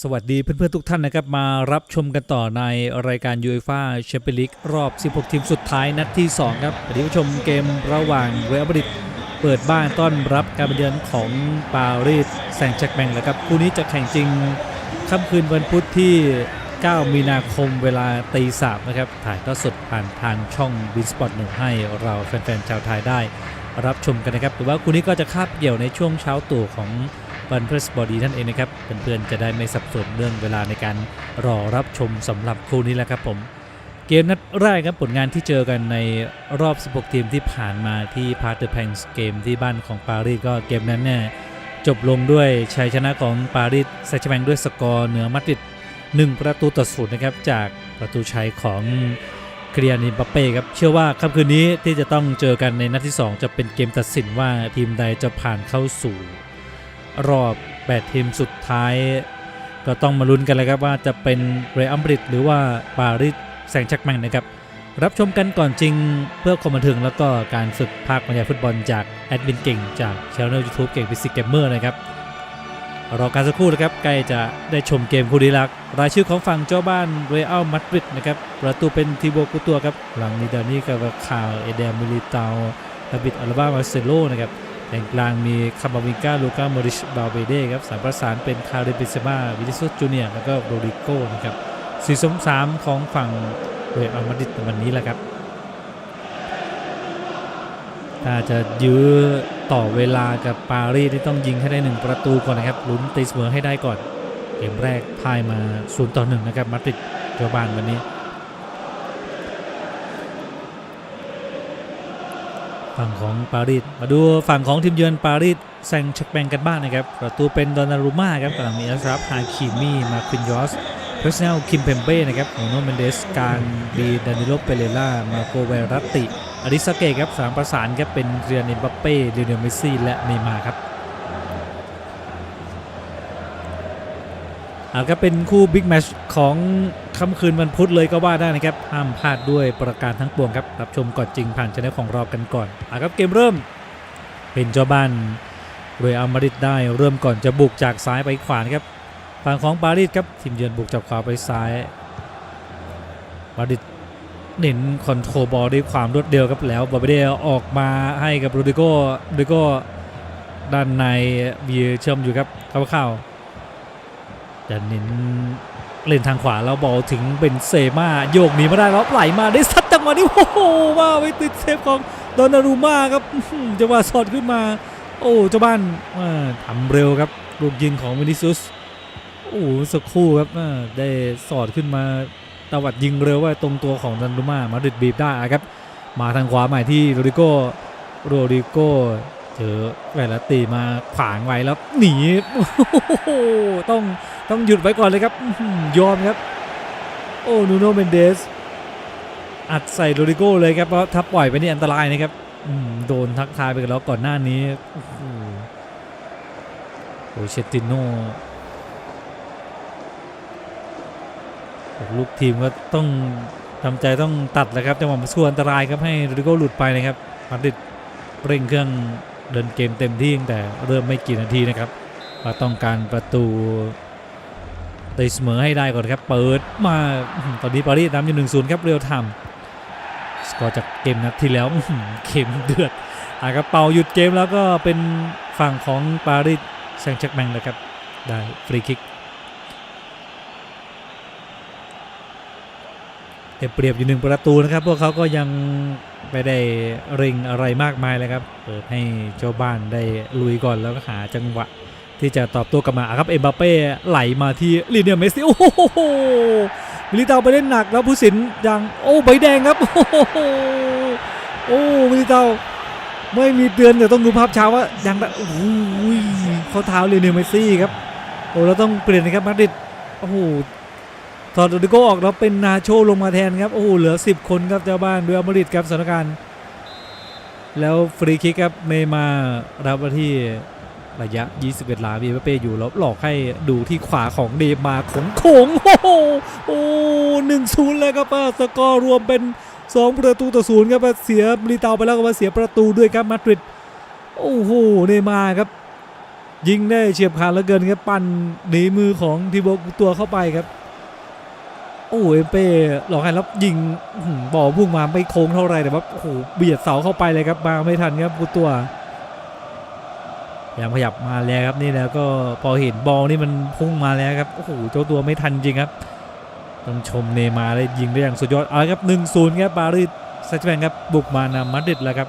สวัสดีเพื่อนๆทุกท่านนะครับ มารับชมกันต่อในรายการยู e f a แชมเปี้ยนลีกรอบ 16 ทีมสุดท้ายนัดที่ 2 ครับวันนี้ผู้ชมเกมระหว่างเรอัลมาดริดเปิดบ้านต้อนรับการเยือนของปารีสแซงต์แจ็คแมงแล้วครับ คู่นี้จะแข่งจริงค่ำคืนวันพุธที่ 9 มีนาคมเวลาตีสามนะครับ ถ่ายทอดสดผ่านทางช่องบินสปอร์ตหนึ่งให้เราแฟนๆชาวไทยได้รับชมกันนะครับหรือว่าคู่นี้ก็จะคาบเกี่ยวในช่วงเช้าตู่ของ วันพฤหัสบดีท่านเองนะครับเพื่อนๆจะได้ไม่สับสนเรื่องเวลาในการรอรับชมสำหรับคู่นี้แหละครับผมเกมนัดแรกครับผลงานที่เจอกันในรอบ 16 ทีมที่ผ่านมาที่พาร์ตเตอร์แพงส์เกมที่บ้านของปารีสก็เกมนั้นเนี่ยจบลงด้วยชัยชนะของปารีสแซงแชแมงด้วยสกอร์เหนือมาดริด1 ประตูต่อศูนย์นะครับจากประตูชัยของเคลียนิมบัปเป้ครับเชื่อว่าค่ำคืนนี้ที่จะต้องเจอกันในนัดที่ 2 จะเป็นเกมตัดสินว่าทีมใดจะผ่านเข้าสู่ รอบ 8 ทีมสุดท้าย ก็ต้องมาลุ้นกันเลยครับว่าจะเป็นเรอัลมาดริดหรือว่าปารีสแซงต์แชักแมงนะครับ รับชมกันก่อนจริงเพื่อความบันเทิงแล้วก็การฝึกภาคบรรยายฟุตบอลจากแอดมินเก่งจากช่องยูทูบเก่งฟิสิกเกมเมอร์นะครับรอการสักครู่นะครับใกล้จะได้ชมเกมคู่นี้แล้วรายชื่อของฝั่งเจ้าบ้านเรอัลมาดริดนะครับประตูเป็นทีโบกุตัวครับหลังนิดานี่กับข่าวเอเดมมิลิตาดาบิดอัลบามาเซโลนะครับ แห่งกลางมีคาบาวิก้าลูก้าโมริชบาเบเด้ครับสามประสานเป็นคาริบิเซมาวินิสุสจูเนียแล้วก็โรดิโก้นะครับสี่สมสามของฝั่งเรอัลมาดริดวันนี้แหละครับถ้าจะยื้อต่อเวลากับปารีสที่ต้องยิงให้ได้หนึ่งประตูก่อนนะครับลุ้นตีเสมอให้ได้ก่อน เกมแรกพ่ายมา0ต่อ1นะครับมาดริดเจ้าบ้านวันนี้ ฝั่งของปารีสมาดูฝั่งของทีมเยือนปารีสแซงชักแบงกันบ้างนะครับประตูเป็นดอนารุม่าครับกำลังมีอัสรับฮาคิมีมาควินยอสเพรสเนลคิมเพมเบ้นะครับโนโนเมนเดสการดีดานิโลเปเรล่ามาโกเวรัตติอริสเกครับสามประสานครับเป็นเรียนเอ็มบัปเป้เดนเนเมซี่และเนย์มาร์ครับ อาก็เป็นคู่บิ๊กแมชของค่ำคืนวันพุธเลยก็ว่าได้นะครับห้ามพลาดด้วยประการทั้งปวงครับ รับชมก่อนจริงผ่านช anel ของเรากันก่อนอาครับเกมเริ่ม เป็นเจ้าบ้านโดยอัลมาดริดได้เริ่มก่อนจะบุกจากซ้ายไปขวานครับฝั่งของปารีสครับทีมเยือนบุกจากขวาไปซ้ายปารีสเน้นคอนโทรลบอลด้วยความรวดเร็วครับแล้วบาเบเดออกมาให้กับโรดิโก้โรดิโก้ด้านในมีเชื่อมอยู่ครับเข้าเข้า จะเน้นเล่นทางขวาแล้วบอลถึงเป็นเซมาโยกหนีมาได้แล้วไหลมาได้ซัดจังหวะนี้โอ้โหว่าไปติดเซฟของดอนนารูมาครับจังหวะสอดขึ้นมา โอ้เจ้าบ้านอ่าทำเร็วครับลูกยิงของวินิซุสโอ้สักครู่ครับได้สอดขึ้นมาตวัดยิงเร็วว่าตรงตัวของดันดูมามาดิดบีบได้ครับ มาทางขวาใหม่ที่โรดิโกโรดิโกเจอแวลตีมาขวางไว้แล้วหนีโอ้โหต้อง ต้องหยุดไว้ก่อนเลยครับยอมครับ โอ้นูโนเมนเดสอัดใส่โรดิโก้เลยครับเพราะถ้าปล่อยไปนี่อันตรายนะครับโดนทักทายไปกันแล้วก่อนหน้านี้โอ้ยเชตติโน่ลูกทีมก็ต้องทำใจต้องตัดแหละครับจังหวะมันสู้อันตรายครับให้โรดิโก้หลุดไปนะครับมาดริดเร่งเครื่องเดินเกมเต็มที่แต่เริ่มไม่กี่นาทีนะครับว่าต้องการประตู ตีเสมอให้ได้ก่อนครับ เปิดมาตอนนี้ปารีสนำอยู่หนึ่งศูนย์ครับเรียวทำสกอร์จากเกมนัดที่แล้วเข็มเดือดอากระเป๋าหยุดเกมแล้วก็เป็นฝั่งของปารีสแซงต์แจ็คแมงนะครับ ได้ฟรีคิกแต่เปรียบอยู่หนึ่งประตูนะครับ พวกเขาก็ยังไม่ได้เร่งอะไรมากมายเลยครับ เปิดให้เจ้าบ้านได้ลุยก่อนแล้วก็หาจังหวะ ที่จะตอบโต้กลับมาครับเอ็มบัปเป้ไหลมาที่ลีเนียเมสซี่โอ้โหมิลิตาไปเล่นหนักแล้วผู้สินยังโอ้ใบแดงครับโอ้โหโอ้มิลิตาไม่มีเตือนแต่ต้องดูภาพเช้าว่ายังแบบโอ้ยเขาเท้าเรเนลเมสซี่ครับโอ้เราต้องเปลี่ยนนะครับมาดริดโอ้โหถอดโรดิโกออกแล้วเป็นนาโชลงมาแทนครับโอ้โหเหลือ 10 คนครับเจ้าบ้านด้วยมาดริดครับสถานการณ์แล้วฟรีคิกครับเมมารับมาที่ ระยะ 21หลาบีเปเป้อยู่แล้วหลอกให้ดูที่ขวาของเดมาของโขงโอ้โหโอ้หนึ่งศูนย์เลยครับอะสกอร์รวมเป็น 2 ประตูต่อศูนย์ครับเสียบริเตาไปแล้วก็มาเสียประตูด้วยครับมาดริดโอ้โหเนมาร์ครับ ยิงได้เฉียบขาดเหลือเกินครับปั่นหนีมือของทีโบตัวเข้าไปครับ โอ้เอเป้หลอกให้แล้วยิงอื้อหือบอลพุ่งมาไม่โค้งเท่าไรแต่ว่าโอ้โหเบียดเสาเข้าไปเลยครับมาไม่ทันครับกุตัว พยายามขยับมาแล้วครับนี่แล้วก็พอเห็นบอลนี่มันพุ่งมาแล้วครับโอ้โหเจ้าตัวไม่ทันจริงครับ ต้องชมเนยมาเลยยิงได้อย่างสุดยอดเอาละครับหนึ่งศูนย์ครับปารีสแซงต์แมงครับบุกมานำมาดริดแล้วครับ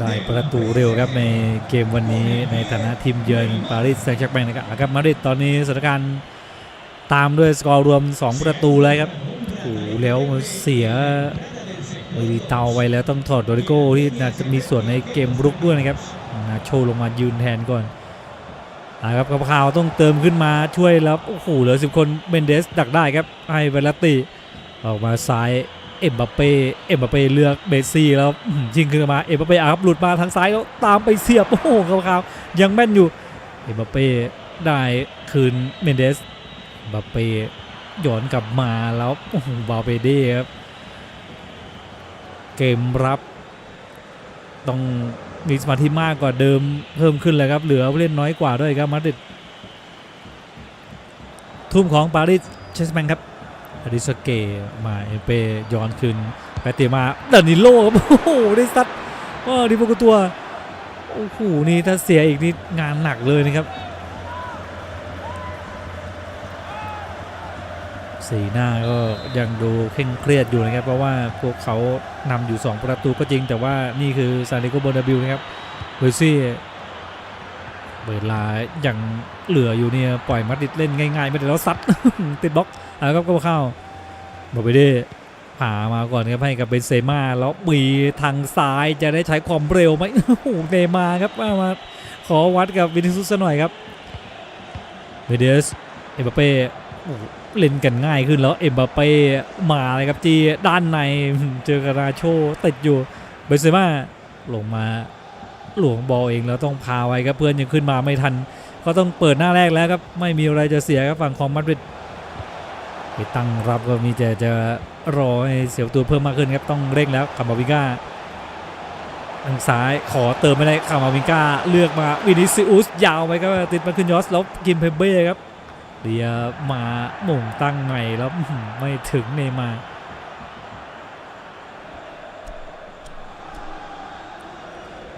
ได้ประตูเร็วครับในเกมวันนี้ในฐานะทีมเยือนปารีสแซงต์แชร์แมงนะครับเอาครับมาดริดตอนนี้สถานการณ์ตามด้วยสกอร์รวม 2 ประตูเลยครับโอ้โหแล้วเสีย เอริเตาไว้แล้วต้องถอดโดริโก้ที่จะมีส่วนในเกมรุกด้วยนะครับนาโชลงมายืนแทนก่อนเอาครับกระพาวต้องเติมขึ้นมาช่วยแล้ว โอ้โหเหลือ10คนเบนเดสดักได้ครับให้เวลติ ออกมาซ้ายเอ็มบัปเป้เอ็มบัปเป้เลือกเบซี่แล้วยิงขึ้นมาเอ็มบัปเป้อาครับหลุดมาทางซ้ายแล้วตามไปเสียบโอ้โหขาวยังแม่นอยู่เอ็มบัปเป้ได้คืนเมนเดสบัปเป้ย้อนกลับมาแล้วโอ้โหบาเปเด้ครับ เกมรับ ต้องมีสมาธิมากกว่าเดิมเพิ่มขึ้นเลยครับ เหลือเล่นน้อยกว่าด้วยครับมาดริดทุ่มของปารีสเชสแมงครับอาริสเกมาเอเปย้อนคืนไปตะมาดานิโลครับโอ้โหได้ซัดก็ดิโปกตัวโอ้โหนี่ถ้าเสียอีกนี่งานหนักเลยนะครับ สีหน้าก็ยังดูเคร่งเครียดอยู่นะครับ เพราะว่าพวกเขานำอยู่ 2 ประตูก็จริง แต่ว่านี่คือซานิโกโบนาบิลนะครับเบอร์ซี่เวลาอย่างเหลืออยู่เนี่ยปล่อยมาดริดเล่นง่ายๆ ไม่ได้แล้วซัดติดบล็อกแล้วก็เข้าบอเบเด้ผ่ามาก่อนครับให้กับเบนเซม่าแล้วมีทางซ้ายจะได้ใช้ความเร็วไหมโอ้โหเนมาครับมามาขอวัดกับวินิซุสหน่อยครับเบเดสเอ็มบัปเป้ เล่นกันง่ายขึ้นแล้วเอ็มบัปเป้มาเลยครับจีด้านในเจอกราโชติดอยู่เบนเซม่าลงมาหลวงบอลเองแล้วต้องพาไว้ครับเพื่อนยังขึ้นมาไม่ทัน ก็ต้องเปิดหน้าแรกแล้วครับไม่มีอะไรจะเสียครับฝั่งของมาดริดไปตั้งรับก็มีแต่จะรอให้เสียวตัวเพิ่มมากขึ้นครับต้องเร่งแล้วคามาวิก้าทางซ้ายขอเติมไม่ได้คามาวิก้าเลือกมาวินิซิอุสยาวไปครับติดมาขึ้นยอสแล้วกินเพเบ้ครับ เดียมาหม่งตั้งใหม่แล้วไม่ถึงเนมาร์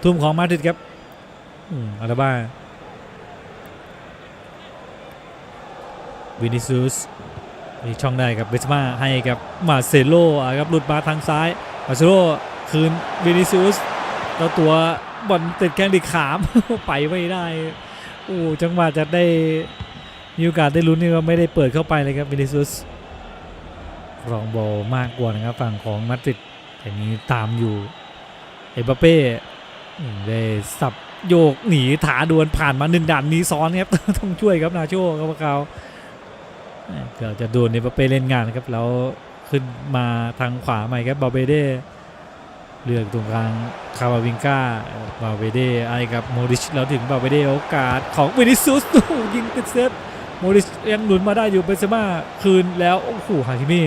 ทุ่มของมาดริดครับอืมอาราบ้าวินิซิอุสมีช่องได้กับเบสมาให้กับมาเซโลอ่ครับหลุดมาทางซ้ายมาเซโลคืนวินิซิอุสแล้วตัวบอลติดแข้งดิขามไปไม่ได้โอ้จังหวะจะได้ มีโอกาสได้ลุ้นนี่ก็ไม่ได้เปิดเข้าไปเลยครับวินิซุสรองบอลมากกว่านะครับฝั่งของมาดริดแต่นี้ตามอยู่เอ็บัปเป้ได้สับโยกหนีถาดวลผ่านมาหนึ่งด่านนี้ซ้อนครับต้องช่วยครับนาโชครับพวกเขาเกือบจะโดนเนปาเป้เล่นงานครับแล้วขึ้นมาทางขวาใหม่ครับบาเบเด้เลือกตรงกลางคาบาวิงกาบาเบเด้ไอ้กับโมริชแล้วถึงบาเบเด้โอกาสของวินิซุสยิงติดเซฟ มริชยังหนุนมาได้อยู่เบนเซม่าคืนแล้วโอ้โหฮาคิมิ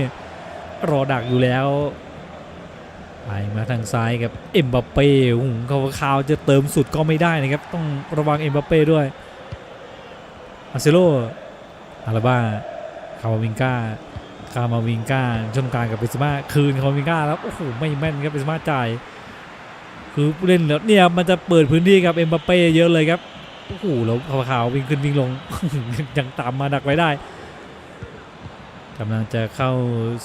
รอดักอยู่แล้วไปมาทางซ้ายกับเอ็มบัปเป้โอ้โหเขาคาวจะเติมสุดก็ไม่ได้นะครับ ต้องระวังเอ็มบัปเป้ด้วยอาเซโลอาราบ้าคามาวิงกาคามาวิงกาช่วงกลางกับเบสมาคืนคามาวิงกาแล้วโอ้โหไม่แม่นครับเบสมาจ่ายคือเล่นแล้วเนี่ยมันจะเปิดพื้นที่กับเอ็มบัปเป้เยอะเลยครับ โอ้โหแล้วขาววิ่งขึ้นวิ่งลง ยังตามมาดักไว้ได้กำลังจะเข้า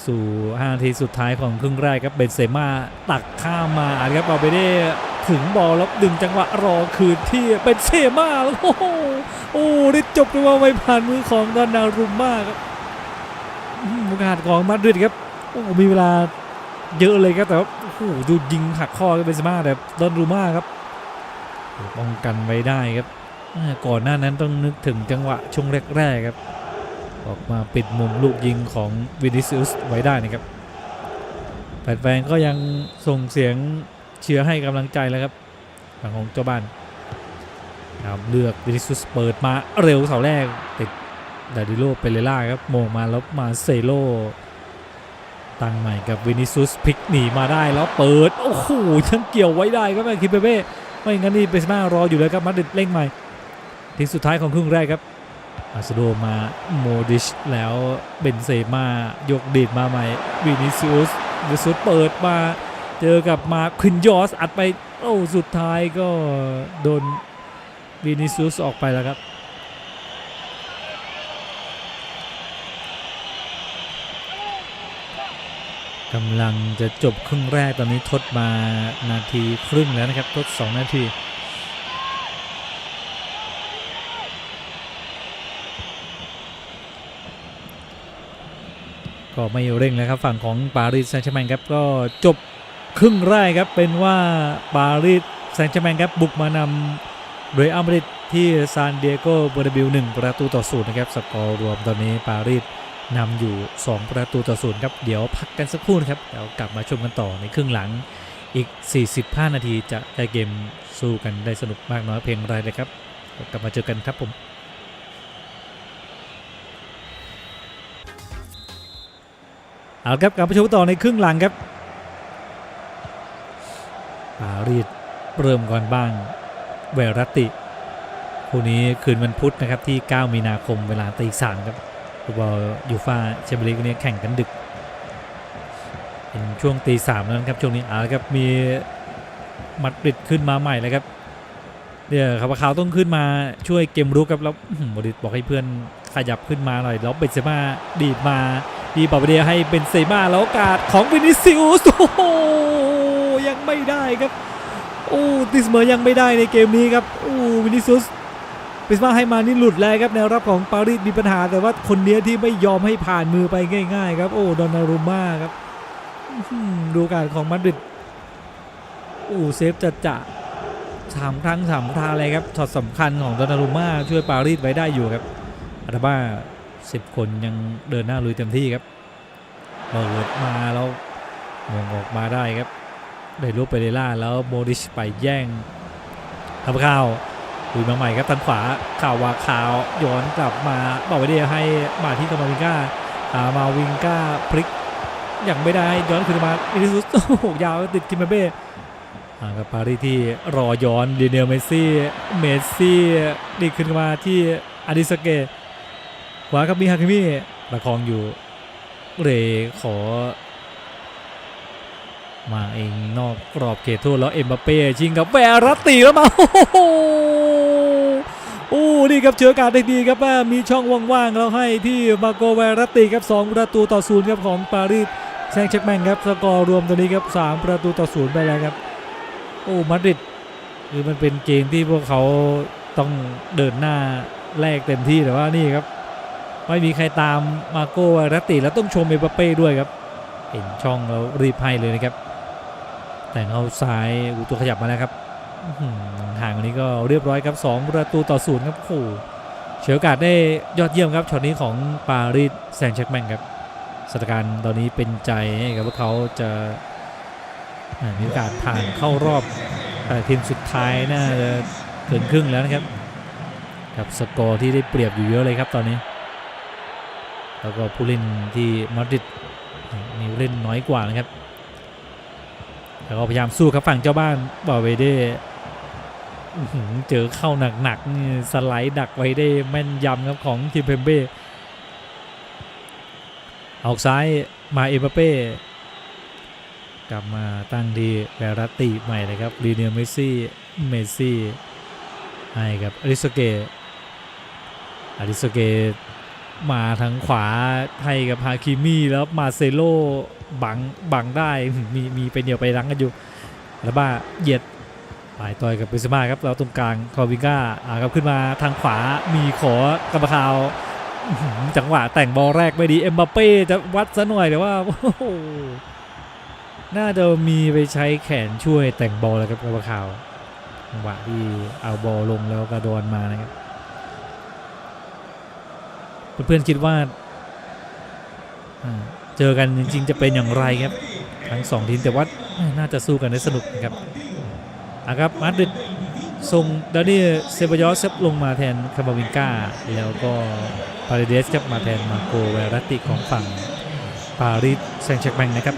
สู่5นาทีสุดท้ายของครึ่งแรกครับเบนเซม่าตักข้ามมาครับเอาไปได้ถึงบอลแล้วดึงจังหวะรอคืนที่เบนเซม่าแล้วโอ้โหโอ้ได้จบด้วยว่าไม่ผ่านมือของดอนารุมมาครับมโอกาสของมาดริดครับโอ้มีเวลาเยอะเลยครับแต่ว่าโอ้โหดูยิงหักข้อกันเป็นสมาแต่ดอนรูมาครับป้องกันไว้ได้ครับ ก่อนหน้านั้นต้องนึกถึงจังหวะช่วงแรกๆครับ ออกมาปิดมุมลูกยิงของวินิซิอุสไว้ได้นะครับแฟนๆก็ยังส่งเสียงเชียร์ให้กำลังใจแล้วครับฝั่งของเจ้าบ้านครับเลือกวินิซุสเปิดมาเร็วเสาแรกติดดาดิโลเปเรล่าครับโมงมาแล้วมาเซโลตั้งใหม่กับวินิซุสพลิกหนีมาได้แล้วเปิด โอ้โหยังเกี่ยวไว้ได้ครับแม่คิมเปเป้ไม่งั้นนี่เบนเซม่ารออยู่เลยครับมาดริดเร่งใหม่ ทีสุดท้ายของครึ่งแรกครับอาร์เซโดมาโมดิชแล้วเบนเซม่ายกดีดมาใหม่วินิซิอุสวิซุสเปิดมาเจอกับมาคินยอสอัดไปโอ้สุดท้ายก็โดนวินิซิอุสออกไปแล้วครับกำลังจะจบครึ่งแรกตอนนี้ทดมานาทีครึ่งแล้วนะครับ ทด 2 นาที ก็ไม่เร่งแล้วครับฝั่งของปารีสแซงต์แชร์แมงครับก็จบครึ่งแรกครับเป็นว่าปารีสแซงต์แชร์แมงครับบุกมานำเรอัมริดที่ซานดิเอโกเบอร์นาบิว1ประตูต่อศูนย์นะครับสกอร์รวมตอนนี้ปารีสนำอยู่ 2 ประตูต่อศูนย์ครับเดี๋ยวพักกันสักครู่นะครับเดี๋ยวกลับมาชมกันต่อในครึ่งหลังอีก 45 นาทีจะได้เกมสู้กันได้สนุกมากน้อยเพียงไรเลยครับกลับมาเจอกันครับผม เอาครับกลับมาชมต่อในครึ่งหลังครับปารีสเริ่มก่อนบ้างเวรัตติคู่นี้คืนวันพุธนะครับที่ 9 มีนาคมเวลาตีสามครับฟุตบอลยูฟ่าแชมเปี้ยนลีกวันนี้แข่งกันดึกเป็นช่วงตีสามแล้วนะครับช่วงนี้เอาครับมีมัดริดขึ้นมาใหม่เลยครับเดี๋ยวคาบาขาวต้องขึ้นมาช่วยเกมรุกครับแล้วอื้อหือโมดริดบอกให้เพื่อนขยับขึ้นมาหน่อยแล้วเบนเซม่าดีดมา ดีบอลเดียให้เบนเซมาแล้วโอกาสของวินิซิอุสโอ้โหยังไม่ได้ครับโอ้ติสเมอร์ยังไม่ได้ในเกมนี้ครับโอ้วินิซิอุสปิสมาให้มานี่หลุดแล้วครับแนวรับของปารีสมีปัญหาแต่ว่าคนเนี้ยที่ไม่ยอมให้ผ่านมือไปง่าย ๆ ครับ โอ้ดอนนารุม่าครับดูการของมาดริดโอ้เซฟจะจะสามครั้งสามคราเลยครับช็อตสำคัญของดอนนารุม่าช่วยปารีสไว้ได้อยู่ครับอาตาบ้า สิบคนยังเดินหน้าลุยเต็มที่ครับเปิดมาแล้วมงออกมาได้ครับได้ลูกไปเดล่าแล้วโมดิชไปแย่งทำข้าวลุยมาใหม่ครับทางขวาข่าววาขาวย้อนกลับมาบอกไว้ดีให้มาที่กามาวิงก้าอามาวิงก้าพลิกอยังไม่ได้ย้อนคืนมาอิริซุสโอ้โหยาวติดกิมเบ้อ่ากับปารีสที่รอย้อนลีเนลเมสซี่เมสซี่ดีขึ้นมาที่อาดิสเก ขวากับมีฮาคิมิประคองอยู่เรขอ มาเองนอกกรอบเขตโทษแล้วเอ็มบัปเป้ชิงกับแวรัตติแล้วมาโอ้โหโอ้นี่ครับเชื้อกาศได้ดีครับว่ามีช่องว่างๆแล้วให้ที่มาโกแวรัตติครับ2ประตูต่อศูนย์ครับของปารีสแซงต์แชร์กแมงครับสกอร์รวมตัวนี้ครับ3ประตูต่อศูนย์ไปแล้วครับโอ้มาดริดคือมันเป็นเกมที่พวกเขาต้องเดินหน้าแลกเต็มที่แต่ว่านี่ครับ ไม่มีใครตามมาโกแวรัตติแล้วต้องชมเอ็มบัปเป้ด้วยครับ เห็นช่องแล้วรีบให้เลยนะครับ แต่งเขาซ้ายอูตัวขยับมาแล้วครับห่างว่านี้ก็เรียบร้อยครับ2ประตูต่อศูนย์ครับโอ้โหเฉยโอกาสได้ยอดเยี่ยมครับช็อตนี้ของปารีสแซงต์แชร์กแมงครับสถานการณ์ตอนนี้เป็นใจให้กับว่าเขาจะมีโอกาสผ่านเข้ารอบแต่ทีมสุดท้ายน่าจะเกินครึ่งแล้วนะครับกับสกอร์ที่ได้เปรียบอยู่เยอะเลยครับตอนนี้ แล้วก็ผู้เล่นที่มาดริดมีเล่นน้อยกว่านะครับ แล้วก็พยายามสู้ครับฝั่งเจ้าบ้านบาเวเด้เจอเข้าหนักๆนี่สไลด์ดักไว้ได้แม่นยำครับของทีมเพมเบ้ออกซ้ายมาเอ็มบัปเป้กลับมาตั้งดีแวรัตติใหม่เลยครับลีเนียเมซี่เมซี่ให้กับอริสเกอริสเก มาทางขวาให้กับฮาคิมี่แล้วมาเซโลบังบังได้มีมีไปเหนียวไปรั้งกันอยู่แล้วบ้าเหยียดปลายต่อยกับเบนเซม่าครับเราตรงกลางคอวิก้าอ่าครับขึ้นมาทางขวามีขอกระบะขาวจังหวะแต่งบอลแรกไม่ดีเอ็มบัปเป้จะวัดซะหน่อยแต่ว่าโอ้โหน่าจะมีไปใช้แขนช่วยแต่งบอลแล้วครับกระบะขาวจังหวะที่เอาบอลลงแล้วกระโดนมานะครับ เพื่อนๆคิดว่าเจอกันจริงๆจะเป็นอย่างไรครับ ทั้งสองทีมแต่ว่าน่าจะสู้กันได้สนุกนะครับอะครับมาดริดส่งดานิเอลเซบายอสครับลงมาแทนคาบาวิงกาแล้วก็ปาเรเดสครับมาแทนมาโกเวรัตติของฝั่งปารีสแซงต์แชร์กแมงนะครับ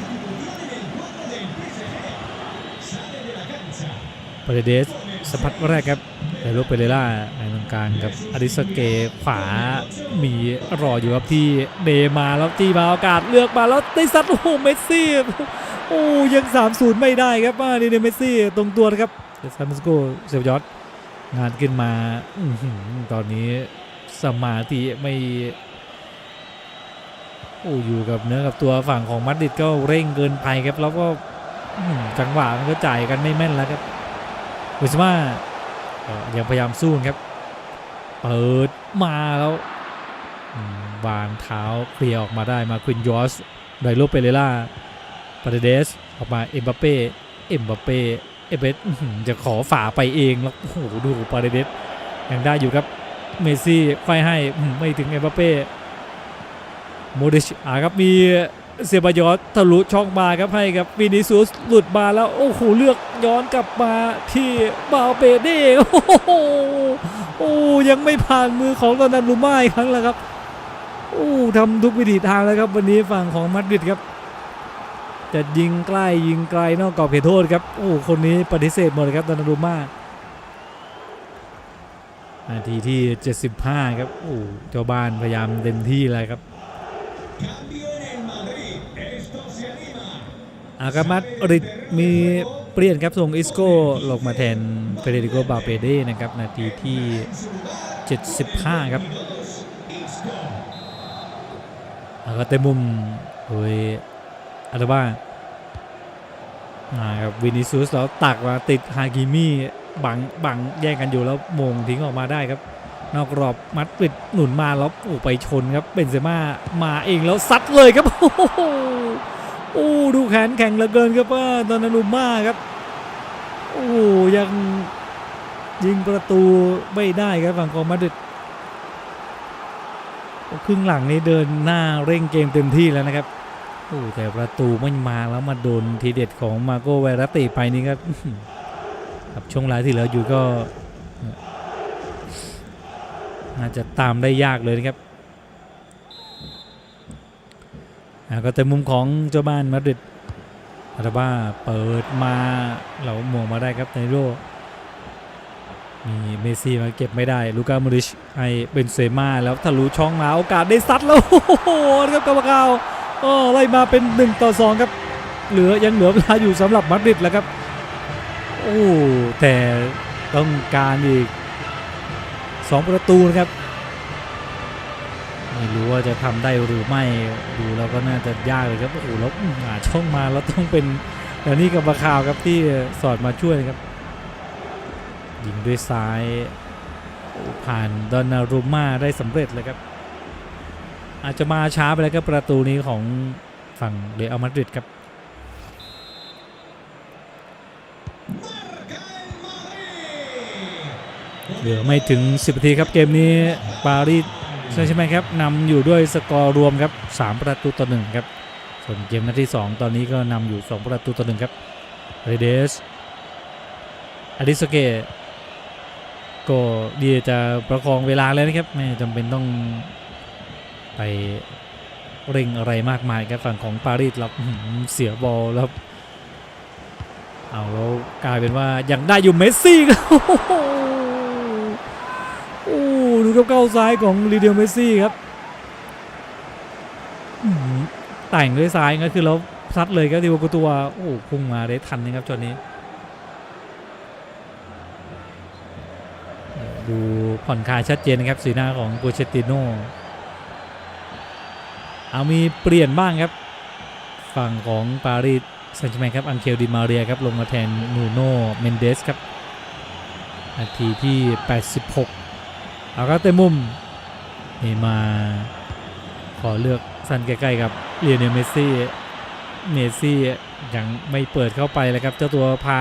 ปาเรเดสสัมผัสแรกครับ เดโรเปเรล่าในตรงกลางกับอดิสเกขวามีรออยู่ครับที่เดมาแล้วที่มาโอกาสเลือกมาแล้วได้ซัดโอ้โหเมสซี่โอ้ยัง3-0ไม่ได้ครับว่านี่เนเมสซี่ตรงตัวนะครับเดซานมิสโกเซลยอดงานขึ้นมาตอนนี้สมาธิไม่โอ้อยู่กับเนื้อกับตัวฝั่งของมัดริดก็เร่งเกินไปครับแล้วก็จังหวะมันก็จ่ายกันไม่แม่นแล้วครับเวสมา ยังพยายามสู้ครับ เปิดมาแล้ววางเท้าเคลียร์ออกมาได้มาควินยอสไดโลเปเรล่าปาเดเดสออกมาเอ็มบัปเป้เอ็มบัปเป้เอเบสจะขอฝ่าไปเองแล้วโอ้โหดูปาเดเดสยังได้อยู่ครับเมสซี่ไฟให้อื้อหือไม่ถึงเอ็มบัปเป้โมเดชอ่าครับมี เซบายอสทะลุช่องมาครับให้ครับวินิซูสหลุดมาแล้วโอ้โหเลือกย้อนกลับมาที่บาเปเด้โอ้โหโอ้ยังไม่ผ่านมือของโรนัลดูมาอีกครั้งแล้วครับโอ้ทำทุกวิถีทางแล้วครับ วันนี้ฝั่งของมาดริดครับ จะยิงใกล้ยิงไกลนอกกรอบเขตโทษครับโอ้คนนี้ปฏิเสธหมดครับโรนัลดูมานาทีที่ 75 ครับโอ้เจ้าบ้านพยายามเต็มที่เลยครับ อากามัดริดมีเปลี่ยนครับส่งอิสโก้ลงมาแทนเฟเดริโกบาเปเด้นะครับ นาทีที่ 75 ครับแล้วก็เต็มมุมโดยอาราบ้ามาครับวินิซูสแล้วตักมาติดฮากิมิบังบังแย่งกันอยู่แล้วโมงทิ้งออกมาได้ครับ นอกกรอบมัดปิดหนุนมาแล้วโอ้ไปชนครับเบนเซม่ามาเองแล้วซัดเลยครับโอ้ โอ้ดูแขนแข็งเหลือเกินครับว่าตอนนารุม่าครับโอ้ยังยิงประตูไม่ได้ครับฝั่งของมาดริดครึ่งหลังนี้เดินหน้าเร่งเกมเต็มที่แล้วนะครับโอ้แต่ประตูไม่มาแล้วมาโดนทีเด็ดของมาโกไวรัตติไปนี่ครับครับช่วงหลายที่เหลืออยู่ก็ น่าจะตามได้ยากเลยนะครับ อ่า ก็เต็มมุมของเจ้าบ้านมาดริดอาราบ้าเปิดมาเราหม่งมาได้ครับในโรมีเมซี่มาเก็บไม่ได้ลูกามดริชให้เบนเซม่าแล้วทะลุช่องมาโอกาสได้ซัดแล้วโอ้โหครับกรรมการก็ไล่มาเป็น1ต่อ2ครับเหลือยังเหลือเวลาอยู่สำหรับมาดริดแล้วครับโอ้แต่ต้องการอีก 2 ประตูนะครับ ไม่รู้ว่าจะทำได้หรือไม่ดูแล้วก็น่าจะยากเลยครับโอ้โหแล้วหาช่องมาแล้วต้องเป็นแต่นี่กับบาคาวครับที่สอดมาช่วยนะครับยิงด้วยซ้ายผ่านดอนนารุม่าได้สำเร็จเลยครับ อาจจะมาช้าไปแล้วครับประตูนี้ของฝั่งเรอัลมาดริดครับเหลือไม่ถึง 10นาทีครับเกมนี้ปารีส ใช่ใช่ไหมครับนำอยู่ด้วยสกอร์รวมครับ3ประตูต่อหนึ่งครับส่วนเกมนัดที่ 2 ตอนนี้ก็นำอยู่ 2 ประตูต่อหนึ่งครับเรเดสอดิสเกะก็ดีจะประคองเวลาเลยนะครับไม่จำเป็นต้องไปเร่งอะไรมากมายครับฝั่งของปารีสแล้วอื้อหือเสียบอลแล้วเอาแล้วกลายเป็นว่ายังได้อยู่เมสซี่ครับโอ้ ดูกับเข้าซ้ายของลีเดียเมซี่ครับแต่งด้วยซ้ายก็คือแล้วซัดเลยครับที่ประตูว่าโอ้โหพุ่งมาได้ทันนะครับช็อตนี้ ดูผ่อนคลายชัดเจนนะครับสีหน้าของโปเชติโนเอามีเปลี่ยนบ้างครับ ฝั่งของปารีสแซงต์แชร์แมงครับอังเคลดิมาเรียครับลงมาแทนนูโน่เมนเดสครับนาทีที่ 86 เอาครับเต็มมุมนี่มาขอเลือกสั้นใกล้ๆกับเลียนเมสซี่เมสซี่ยังไม่เปิดเข้าไปเลยครับ เจ้าตัวพา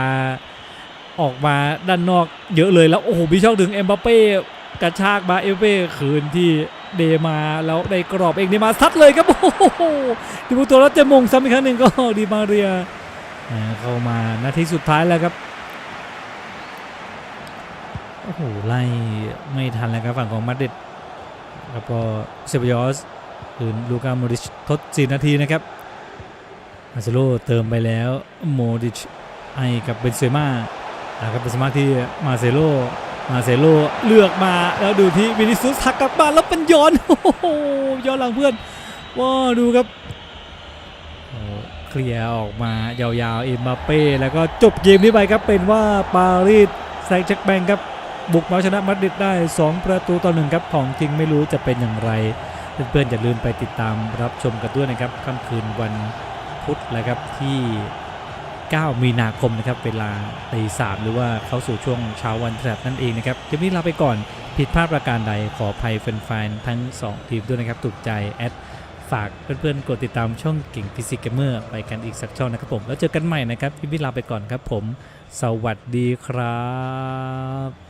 ออกมาด้านนอกเยอะเลยแล้ว โอ้โหมีช่องถึงเอ็มบัปเป้กระชากมาเอ็มบัปเป้คืนที่เดมาแล้วได้กรอบเองเดมาซัดเลยครับโอ้โหดีบุตัวแล้วเจะมงซ้ำอีกครั้งหนึ่งก็ดีมาเรียเข้ามานาทีสุดท้ายแล้วครับ โอ้โหไล่ไม่ทันแล้วครับฝั่งของมาดริดแล้วก็เซบายอสคืนลูกาโมดิชทด4นาทีนะครับมาเซโลเติมไปแล้วโมดิชให้กับเบนเซม่านะครับเป็นสมาร์ที่มาเซโลมาเซโลเลือกมาแล้วดูที่วินิซุสหักกลับมาแล้วเป็นย้อนโอ้โหย้อนหลังเพื่อนว้าดูครับโอ้เคลียร์ออกมายาวๆเอ็มบัปเป้แล้วก็จบเกมนี้ไปครับเป็นว่าปารีสแซงต์แจ็คแบงครับ บุกมาชนะมาดริดได้ 2 ประตูต่อหนึ่งครับของจริงไม่รู้จะเป็นอย่างไร เพื่อนๆอย่าลืมไปติดตามรับชมกันด้วยนะครับค่ำคืนวันพุธแล้วครับที่ 9 มีนาคมนะครับเวลาตีสามหรือว่าเข้าสู่ช่วงเช้าวันแสบนั่นเองนะครับคลิปนี้ลาไปก่อนผิดพลาดประการใดขออภัยแฟนๆทั้ง 2 ทีมด้วยนะครับถูกใจแอดฝากเพื่อนๆกดติดตามช่องเก่งฟิสิกเกมเมอร์ไปกันอีกสักช่องนะครับผม แล้วเจอกันใหม่นะครับคลิปนี้ลาไปก่อนครับผม สวัสดีครับ